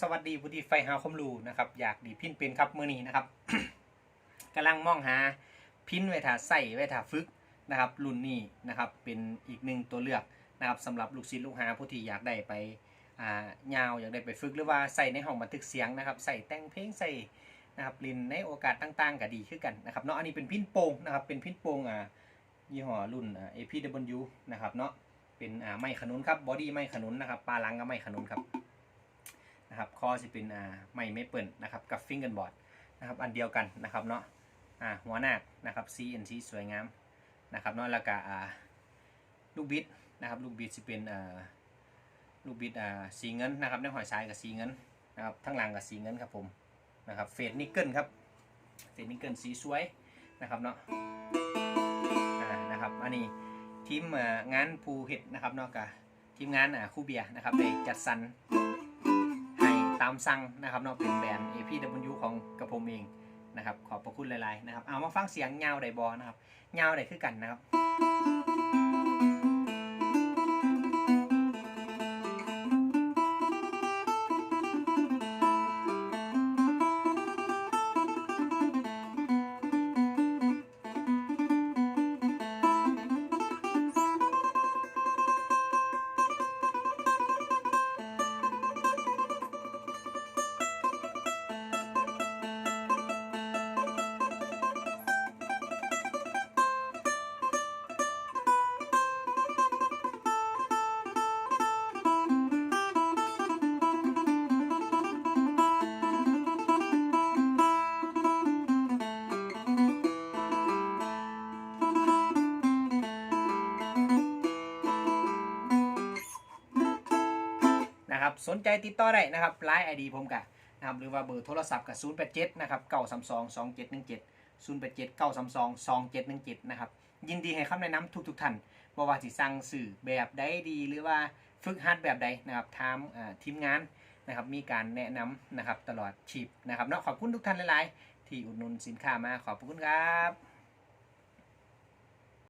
สวัสดีผู้ที่ไฟหาคมรูนะครับ อยากดีพินเป็นครับมือนี้นะครับกำลังมองหาพินไว้ถาใส่ไว้ถาฝึกนะครับรุ่นนี้นะครับเป็นอีกหนึ่งตัวเลือกนะครับสำหรับลูกศิษย์ลูกหาผู้ที่อยากได้ไปอ่ายาวอยากได้ไปฝึกหรือว่าใส่ในห้องบันทึกเสียงนะครับ ใส่แต่งเพลงใส่นะครับลินในโอกาสต่างๆก็ดีขึ้นกันนะครับเนาะอันนี้เป็นพินโป่งนะครับเป็นพินโป่งอ่ายี่ห้อรุ่นอ่า APW นะครับเนาะเป็นอ่าไม้ขนุนครับบอดี้ไม้ขนุนนะครับปลาลังก็ไม้ขนุนครับ นะครับคอจะเป็นอ่าไม่ไม่เปิ่นะครับกับฟิงเกิลบอร์ดนะครับอันเดียวกันนะครับเนาะอ่าหัวหน้านะครับ CNC สวยงามนะครับเนาะแล้วก็อ่าลูกบิดนะครับลูกบิดจะเป็นอ่าลูกบิดอ่าสีเงินนะครับในหอยซ้ายกับสีเงินนะครับทั้งหลังกับสีเงินครับผมนะครับเฟดนิกเกิลครับเฟดนิกเกิลสีสวยนะครับเนาะนะครับอันนี้ทีมงานภูเห็ดนะครับเนาะกับทีมงานคู่เบียร์นะครับได้จัดสรรามสั่งนะครับเนาะเป็นแบรนด์ APW ของกระผมเองนะครับ ขอบพระคุณหลายๆนะครับ เอามาฟังเสียงเงาไดบอนะครับเงาไดคือกันนะครับ นะครับสนใจติดต่อได้นะครับไลน์ไอดีผมกะนะครับหรือว่าเบอร์โทรศัพท์กับ0 8 7นะครับ932 2717 0 8 7 932 2717นะครับยินดีให้คำแนะนำทุกๆท่านบ่ว่าสิสั่งสื่อแบบใดดีหรือว่าฝึกหัดแบบใดนะครับทามทีมงานนะครับมีการแนะนำนะครับตลอดชีพนะครับเนาะขอบคุณทุกท่านหลาย ๆ ที่อุดหนุนสินค้ามาขอบคุณครับ